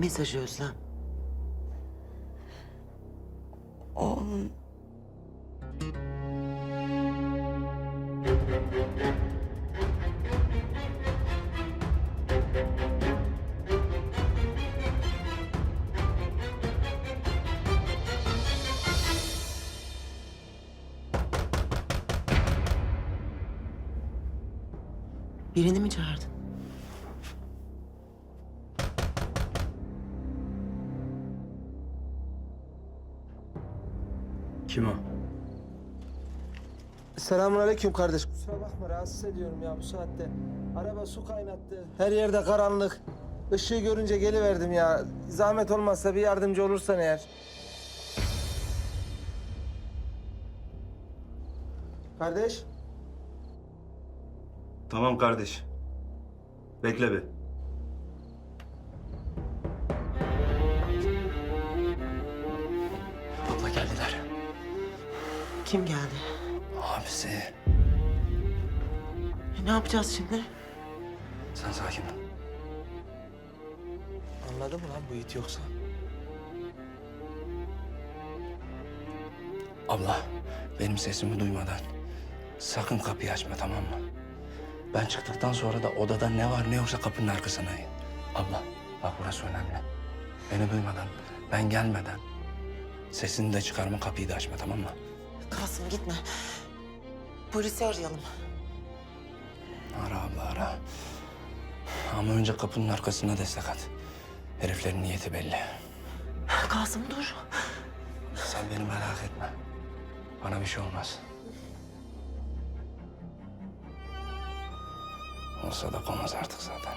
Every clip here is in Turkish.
mesajı Özlem? Oğlum Birini mi çağırdın? Kim o? Selamünaleyküm kardeş. Kusura bakma rahatsız ediyorum ya bu saatte. Araba su kaynattı. Her yerde karanlık. Işığı görünce geliverdim ya. Zahmet olmazsa bir yardımcı olursan eğer. Kardeş. Tamam kardeş. Bekle bir. Kim geldi? Abisi. E, ne yapacağız şimdi? Sen sakin ol. Anladı mı lan bu it yoksa? Abla benim sesimi duymadan sakın kapıyı açma tamam mı? Ben çıktıktan sonra da odada ne var ne yoksa kapının arkasına in. Abla bak burası önemli. Beni duymadan, ben gelmeden sesini de çıkarma kapıyı da açma tamam mı? Kasım gitme. Polisi arayalım. Ara abla ara. Ama önce kapının arkasına destek at. Heriflerin niyeti belli. Kasım dur. Sen beni merak etme. Bana bir şey olmaz. Olsa da olmaz artık zaten.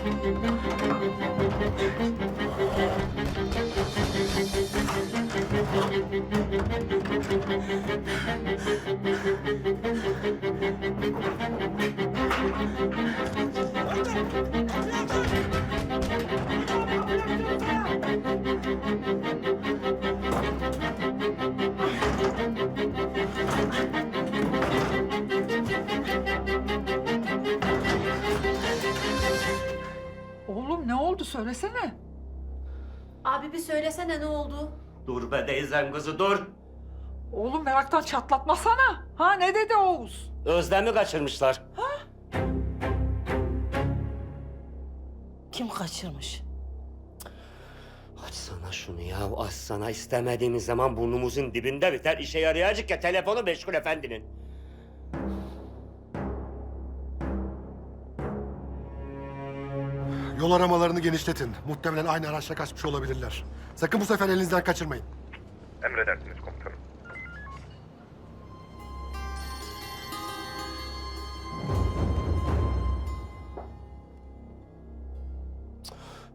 Oğlum ne söylesene. Abi bir söylesene ne oldu? Dur be teyzem kızı dur. Oğlum meraktan çatlatmasana. Ha ne dedi Oğuz? Özlem'i kaçırmışlar. kim kaçırmış? Açsana şunu ya, açsana. istemediğimiz zaman burnumuzun dibinde biter. İşe yarayacak ya telefonu meşgul efendinin. Yol aramalarını genişletin. Muhtemelen aynı araçla kaçmış olabilirler. Sakın bu sefer elinizden kaçırmayın. Emredersiniz komutanım.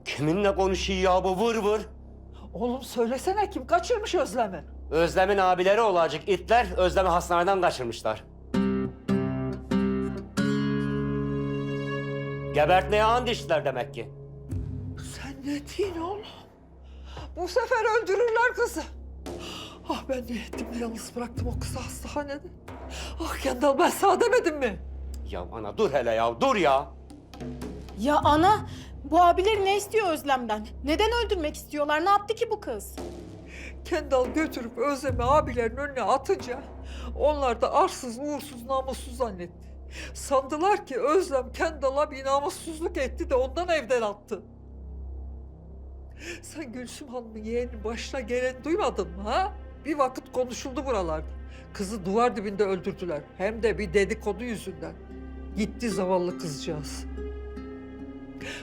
Kiminle konuşuyor ya bu vır vır? Oğlum söylesene kim kaçırmış Özlem'i? Özlem'in abileri olacak itler Özlem'i hastaneden kaçırmışlar. Gebertmeye and içtiler demek ki. Sen ne diyorsun oğlum? Bu sefer öldürürler kızı. Ah ben ne ettim de yalnız bıraktım o kızı hastanede. Ah Kendal ben sana demedim mi? Ya ana dur hele ya dur ya. Ya ana bu abileri ne istiyor Özlem'den? Neden öldürmek istiyorlar? Ne yaptı ki bu kız? Kendal götürüp Özlem'i abilerin önüne atınca onlar da arsız, uğursuz, namussuz zannetti. Sandılar ki Özlem Kendal'a bir namussuzluk etti de ondan evden attı. Sen Gülsüm Hanım'ın yeğeninin başına geleni duymadın mı ha? Bir vakit konuşuldu buralarda. Kızı duvar dibinde öldürdüler. Hem de bir dedikodu yüzünden. Gitti zavallı kızcağız.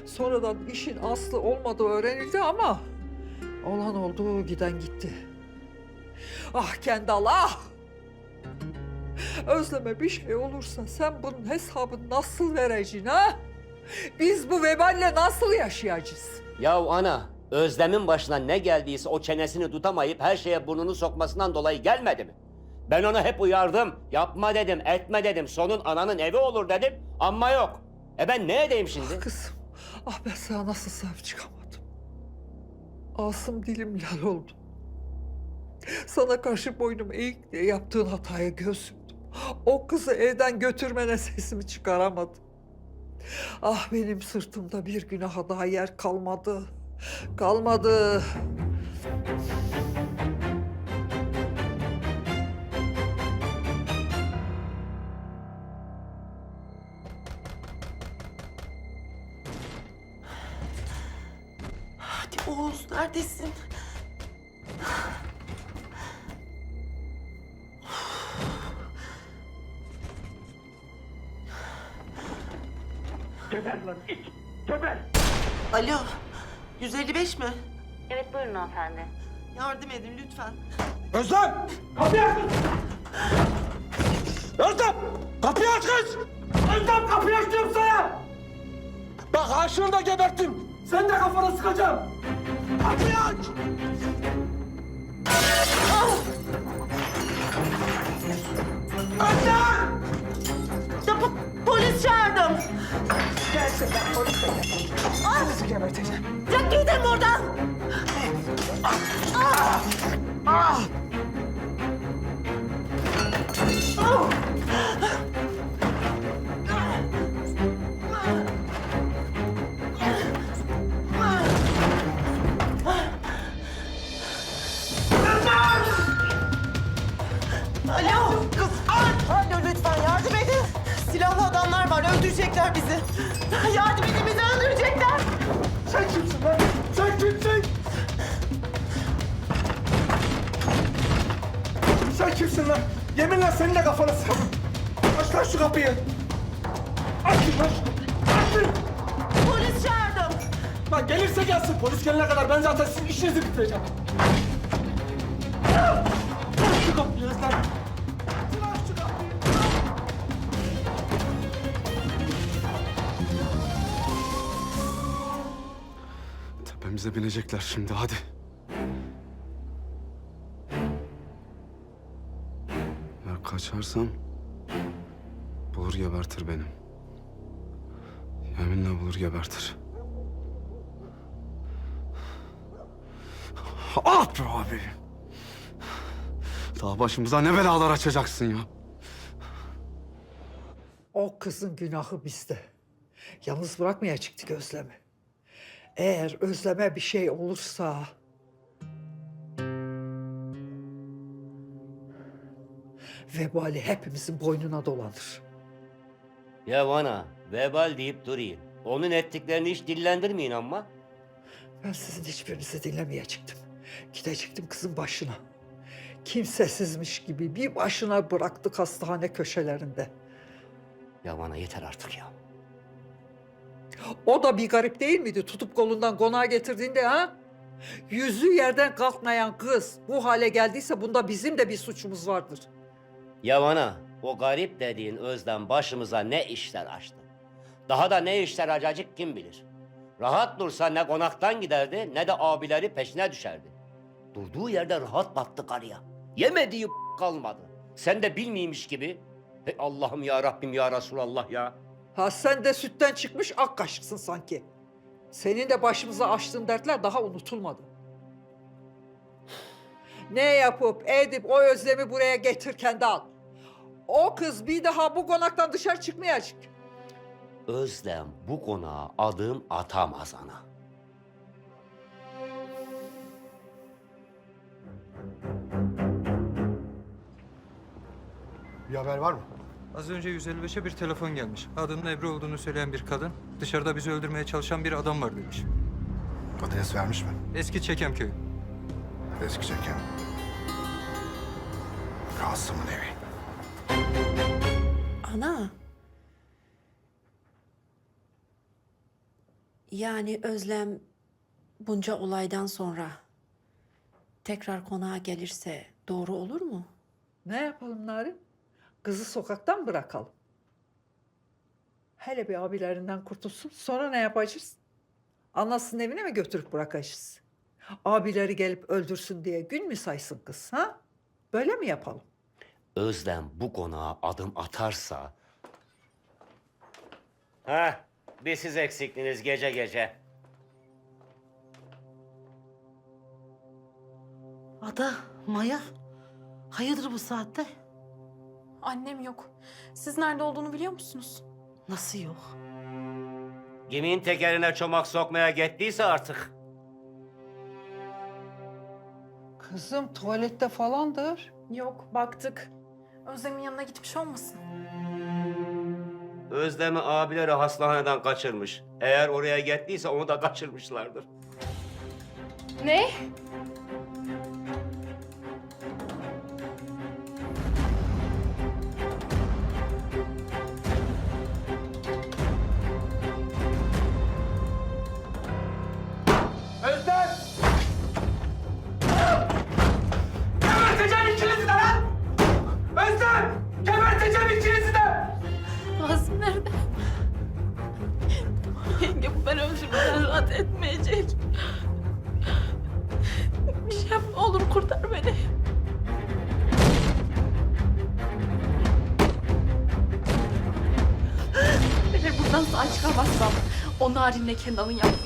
Sonradan işin aslı olmadığı öğrenildi ama olan oldu giden gitti. Ah Kendal ah! Özleme bir şey olursa sen bunun hesabını nasıl vereceksin ha? Biz bu veballe nasıl yaşayacağız? Ya ana, Özlem'in başına ne geldiyse o çenesini tutamayıp her şeye burnunu sokmasından dolayı gelmedi mi? Ben ona hep uyardım. Yapma dedim, etme dedim. Sonun ananın evi olur dedim. Ama yok. E ben ne edeyim şimdi? Kızım, ah ben sana nasıl sahip çıkamadım. Asım dilim lal oldu. Sana karşı boynum eğik diye yaptığın hataya göz. O kızı evden götürmene sesimi çıkaramadım. Ah benim sırtımda bir günaha daha yer kalmadı. Kalmadı. Alo, 155 mi? Evet buyurun hanımefendi. Yardım edin lütfen. Özlem! Kapıyı aç kız! Özlem! Kapıyı aç kız! Özlem kapıyı aç diyorum sana! Bak aşığını da geberttim. Sen de kafana sıkacağım. Kapıyı aç! Özlem! Polis çağırdım. Gerçekten polis de gel. Polisi geberteceğim. Ya gidin buradan. Alo sizin işinizi bitireceğim. Şu kapıyı kapıyı. Tepemize binecekler şimdi hadi. Eğer kaçarsam bulur gebertir benim. Yeminle bulur gebertir. Ah be abi. Daha başımıza ne belalar açacaksın ya. O kızın günahı bizde. Yalnız bırakmayacaktık Özlem'i. Eğer Özlem'e bir şey olursa... Vebali hepimizin boynuna dolanır. Ya ana, vebal deyip durayım. Onun ettiklerini hiç dillendirmeyin ama. Ben sizin hiçbirinizi dinlemeyecektim. Gidecektim kızın başına. Kimsesizmiş gibi bir başına bıraktık hastane köşelerinde. Ya ana yeter artık ya. O da bir garip değil miydi tutup kolundan konağa getirdiğinde ha? Yüzü yerden kalkmayan kız bu hale geldiyse bunda bizim de bir suçumuz vardır. Ya ana, o garip dediğin Özlem başımıza ne işler açtı. Daha da ne işler acacık kim bilir. Rahat dursa ne konaktan giderdi ne de abileri peşine düşerdi. Durduğu yerde rahat battı karıya. Yemediği kalmadı. Sen de bilmiymiş gibi. Hey Allah'ım ya Rabbim ya Resulallah ya. Ha sen de sütten çıkmış ak kaşıksın sanki. Senin de başımıza açtığın dertler daha unutulmadı. Ne yapıp edip o özlemi buraya getirken de al. O kız bir daha bu konaktan dışarı çıkmayacak. Özlem bu konağa adım atamaz ana. Bir haber var mı? Az önce 155'e bir telefon gelmiş. Adının Ebru olduğunu söyleyen bir kadın, dışarıda bizi öldürmeye çalışan bir adam var demiş. Adres vermiş mi? Eski Çekemköy. Eski çeken. Kasım'ın evi. Ana. Yani Özlem bunca olaydan sonra tekrar konağa gelirse doğru olur mu? Ne yapalım Narin? Kızı sokaktan bırakalım. Hele bir abilerinden kurtulsun. Sonra ne yapacağız? Anasının evine mi götürüp bırakacağız? Abileri gelip öldürsün diye gün mü saysın kız ha? Böyle mi yapalım? Özlem bu konağa adım atarsa... Heh, bir siz eksiktiniz gece gece. Ada, Maya. Hayırdır bu saatte? Annem yok. Siz nerede olduğunu biliyor musunuz? Nasıl yok? Kimin tekerine çomak sokmaya gittiyse artık. Kızım tuvalette falandır. Yok, baktık. Özlem'in yanına gitmiş olmasın? Özlem'i abileri hastaneden kaçırmış. Eğer oraya gittiyse onu da kaçırmışlardır. Ne? halinde kendimin yaptı.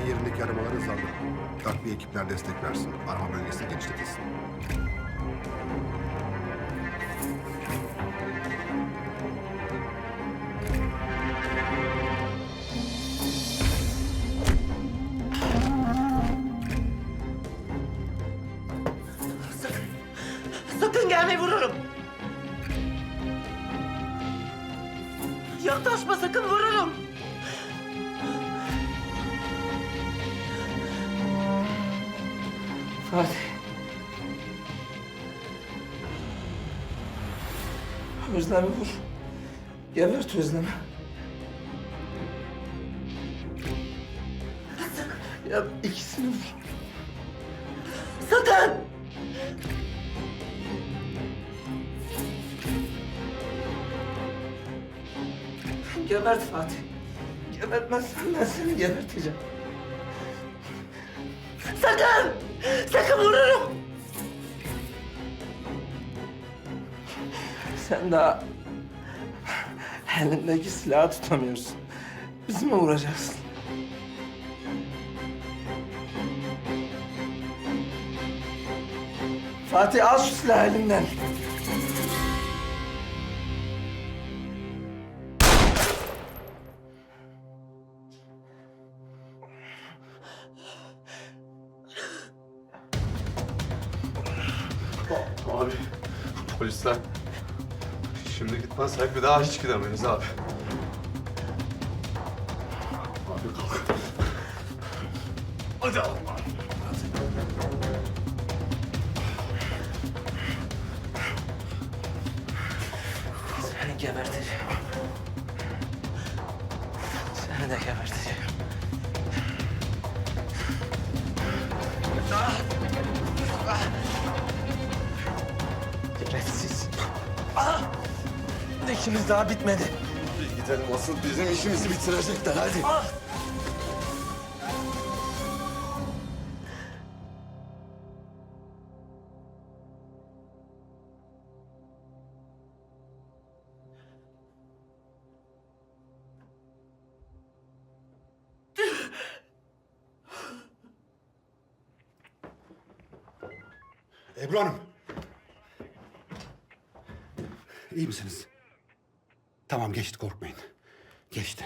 Olay yerindeki aramalar hızlandı. Takviye ekipler destek versin. Arama bölgesi genişletilsin. Sakın gelme vururum. Özlem'i vur. Gebert Özlem'i. Ya ikisini vur. Sakın. Gebert Fatih. Gebertmezsen ben seni geberteceğim. Sakın. Sakın vururum. Sen daha elindeki silahı tutamıyorsun. Bizi mi vuracaksın? Fatih al şu silahı elimden. Abi polisler. Şimdi gitmezsek bir daha hiç gidemeyiz abi. Abi kalk. Hadi Allah. Seni geberteceğim. Seni de geberteceğim. İşimiz daha bitmedi. Gidelim asıl bizim işimizi bitirecekler hadi. Ah! Ebru Hanım. İyi misiniz? Tamam geçti korkmayın. Geçti.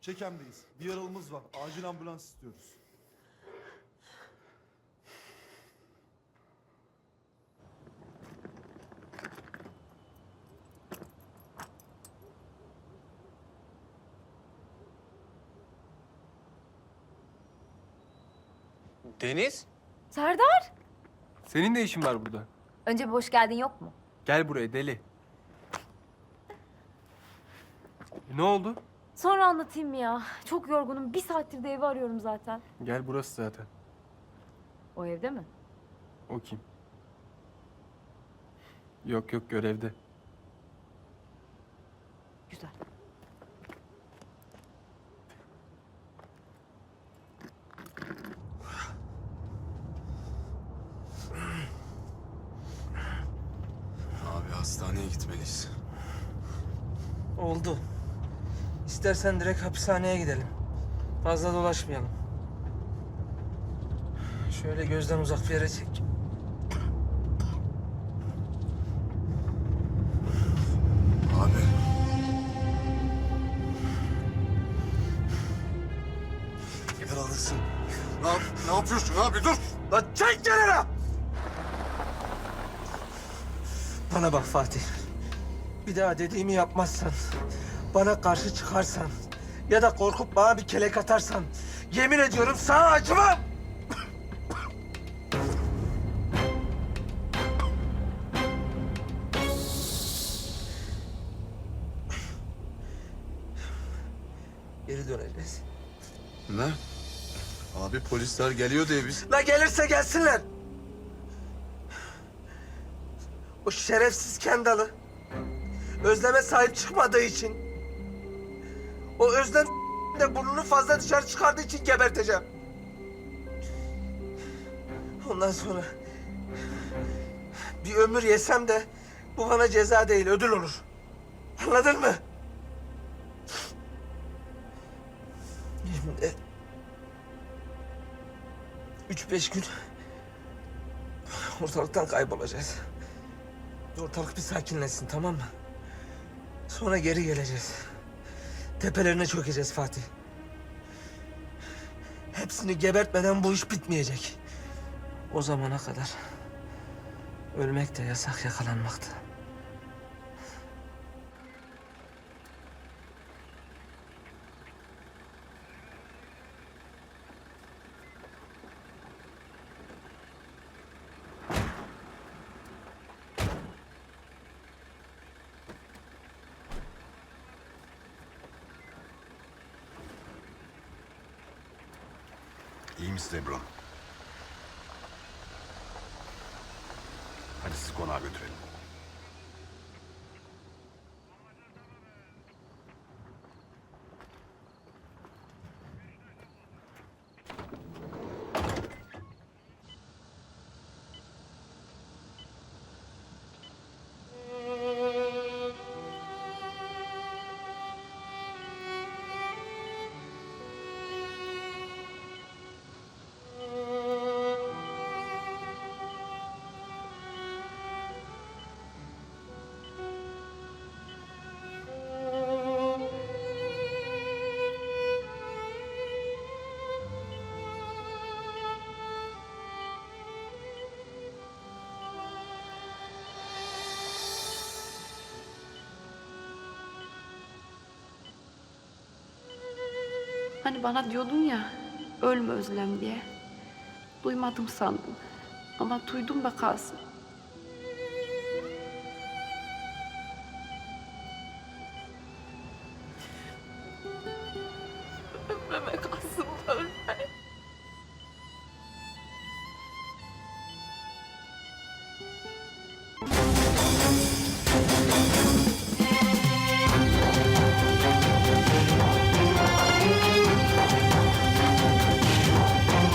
Çekem'deyiz. Bir yaralımız var. Acil ambulans istiyoruz. Deniz? Serdar! Senin de işin var burada. Önce bir hoş geldin yok mu? Gel buraya deli. Ne oldu? Sonra anlatayım ya. Çok yorgunum. Bir saattir de evi arıyorum zaten. Gel burası zaten. O evde mi? O kim? Yok yok görevde. Güzel. Oldu. İstersen direkt hapishaneye gidelim. Fazla dolaşmayalım. Şöyle gözden uzak bir yere çek. Abi. Yaralısın. Ne, yap ne yapıyorsun abi dur. Lan çek kenara! Bana bak Fatih. Bir daha dediğimi yapmazsan, bana karşı çıkarsan ya da korkup bana bir kelek atarsan yemin ediyorum sana acımam. Geri döneceğiz. Ne? Abi polisler geliyor diye biz... La gelirse gelsinler. O şerefsiz Kendal'ı Özlem'e sahip çıkmadığı için o Özlem de burnunu fazla dışarı çıkardığı için geberteceğim. Ondan sonra bir ömür yesem de bu bana ceza değil ödül olur. Anladın mı? Şimdi üç beş gün ortalıktan kaybolacağız. Ortalık bir sakinleşsin tamam mı? Sonra geri geleceğiz. Tepelerine çökeceğiz Fatih. Hepsini gebertmeden bu iş bitmeyecek. O zamana kadar ölmek de yasak yakalanmak da. İyi Hani bana diyordun ya ölme Özlem diye. Duymadım sandım. Ama duydum be.